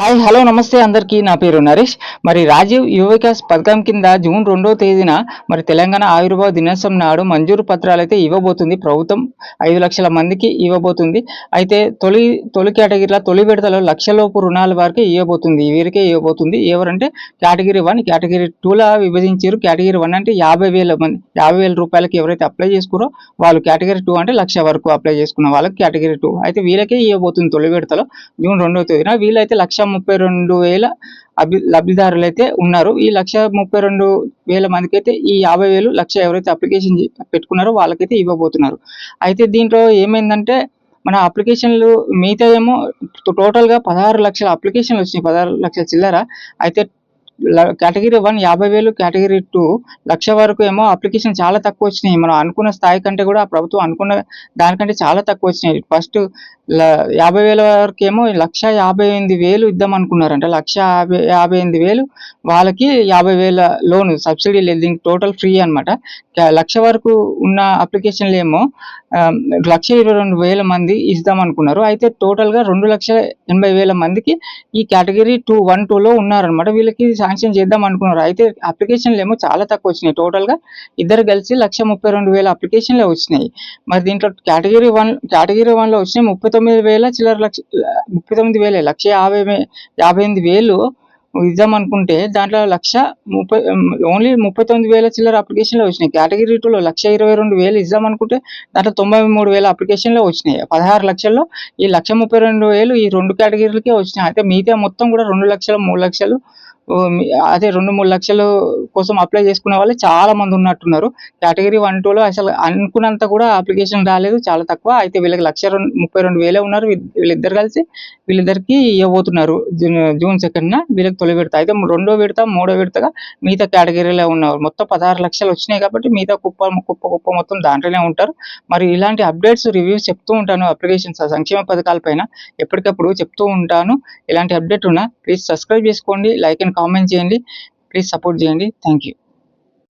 Hi hello నమస్తే అందరికీ. నా పేరు నరేష్. మరి రాజీవ్ యువ వికాస్ పథకం కింద జూన్ రెండో తేదీన మరి తెలంగాణ ఆవిర్భావ దినోత్సవం నాడు మంజూరు పత్రాలు అయితే ఇవ్వబోతుంది. ప్రభుత్వం ఐదు లక్షల మందికి ఇవ్వబోతుంది. అయితే తొలి తొలి కేటగిరీలో తొలి విడతలో లక్షలోపు రుణాల వారికి ఇవ్వబోతుంది. వీరికే ఇవ్వబోతుంది. ఎవరంటే కేటగిరీ వన్ కేటగిరీ టూలా విభజించారు. కేటగిరీ వన్ అంటే యాభై వేల మంది యాభై వేల రూపాయలకి ఎవరైతే అప్లై చేసుకురో వాళ్ళు కేటగిరీ టూ అంటే లక్ష వరకు అప్లై చేసుకున్న వాళ్ళకి కేటగిరీ టూ. అయితే వీళ్ళకే ఇవ్వబోతుంది తొలి విడతలో జూన్ రెండో తేదీన. వీళ్ళైతే లక్ష ముప్పై రెండు వేల అభి లబ్ధిదారులు అయితే ఉన్నారు. ఈ లక్ష ముప్పై రెండు వేల మందికి అయితే ఈ యాభై వేలు లక్ష ఎవరైతే అప్లికేషన్ పెట్టుకున్నారో వాళ్ళకైతే ఇవ్వబోతున్నారు. అయితే దీంట్లో ఏమైందంటే మన అప్లికేషన్లు మిగతా ఏమో టోటల్గా పదహారు లక్షల అప్లికేషన్లు వచ్చినాయి. పదహారు లక్షల చిల్లర. అయితే కేటగిరీ వన్ యాభై వేలు కేటగిరీ టూ లక్ష వరకు ఏమో అప్లికేషన్ చాలా తక్కువ వచ్చినాయి. మనం అనుకున్న స్థాయి కంటే కూడా ప్రభుత్వం అనుకున్న దానికంటే చాలా తక్కువ వచ్చినాయి. ఫస్ట్ యాభై వేల వరకు ఏమో లక్ష యాభై ఎనిమిది వేలు ఇద్దాం అనుకున్నారంట. లక్ష యాభై యాభై ఎనిమిది వేలు వాళ్ళకి యాభై వేల లోన్ సబ్సిడీ లేదు. దీనికి టోటల్ ఫ్రీ అనమాట లక్ష వరకు ఉన్న అప్లికేషన్లు ఏమో లక్ష ఇరవై రెండు వేల మంది ఇద్దాం అనుకున్నారు. అయితే టోటల్గా రెండు లక్షల ఎనభై వేల మందికి ఈ కేటగిరీ టూ వన్ టూలో ఉన్నారనమాట వీళ్ళకి శాంక్షన్ చేద్దాం అనుకున్నారు. అయితే అప్లికేషన్లు ఏమో చాలా తక్కువ వచ్చినాయి. టోటల్గా ఇద్దరు కలిసి లక్ష ముప్పై రెండు వేల అప్లికేషన్లే వచ్చినాయి. మరి దీంట్లో కేటగిరీ వన్ కేటగిరీ వన్లో వచ్చినాయి ముప్పై తొమ్మిది వేల చిల్లర లక్ష ముప్పై తొమ్మిది వేలే లక్ష యాభై యాభై ఎనిమిది వేలు ఇద్దాం అనుకుంటే దాంట్లో లక్ష ముప్పై ఓన్లీ ముప్పై తొమ్మిది వేల చిల్లర అప్లికేషన్లు వచ్చినాయి. కేటగిరీ టూలో లక్ష ఇరవై రెండు వేలు ఇద్దాం అనుకుంటే దాంట్లో తొంభై మూడు వేల అప్లికేషన్లు వచ్చినాయి. పదహారు లక్షల్లో ఈ లక్ష ముప్పై రెండు వేలు ఈ రెండు కేటగిరీలకే వచ్చినాయి. అయితే మిగతా మొత్తం కూడా రెండు లక్షలు మూడు లక్షలు అదే రెండు మూడు లక్షలు కోసం అప్లై చేసుకునే వాళ్ళు చాలా మంది ఉన్నట్టున్నారు. కేటగిరీ వన్ టూలో అసలు అనుకున్నంత కూడా అప్లికేషన్ రాలేదు చాలా తక్కువ. అయితే వీళ్ళకి లక్ష ముప్పై రెండు వేలే ఉన్నారు. వీళ్ళిద్దరు కలిసి వీళ్ళిద్దరికి ఇవ్వబోతున్నారు. జూన్ సెకండ్న వీళ్ళకి తొలి విడత. అయితే రెండో విడత మూడో విడతగా మిగతా కేటగిరీలో ఉన్నారు. మొత్తం పదహారు లక్షలు వచ్చినాయి కాబట్టి మిగతా కుప్ప కుప్ప కుప్ప మొత్తం దాంట్లోనే ఉంటారు. మరి ఇలాంటి అప్డేట్స్ రివ్యూస్ చెప్తూ ఉంటాను అప్లికేషన్స్. సంక్షేమ పథకాల పైన ఎప్పటికప్పుడు చెప్తూ ఉంటాను. ఇలాంటి అప్డేట్ ఉన్నా ప్లీజ్ సబ్స్క్రైబ్ చేసుకోండి. లైక్ అండ్ కామెంట్ చేయండి. ప్లీజ్ సపోర్ట్ చేయండి. Thank you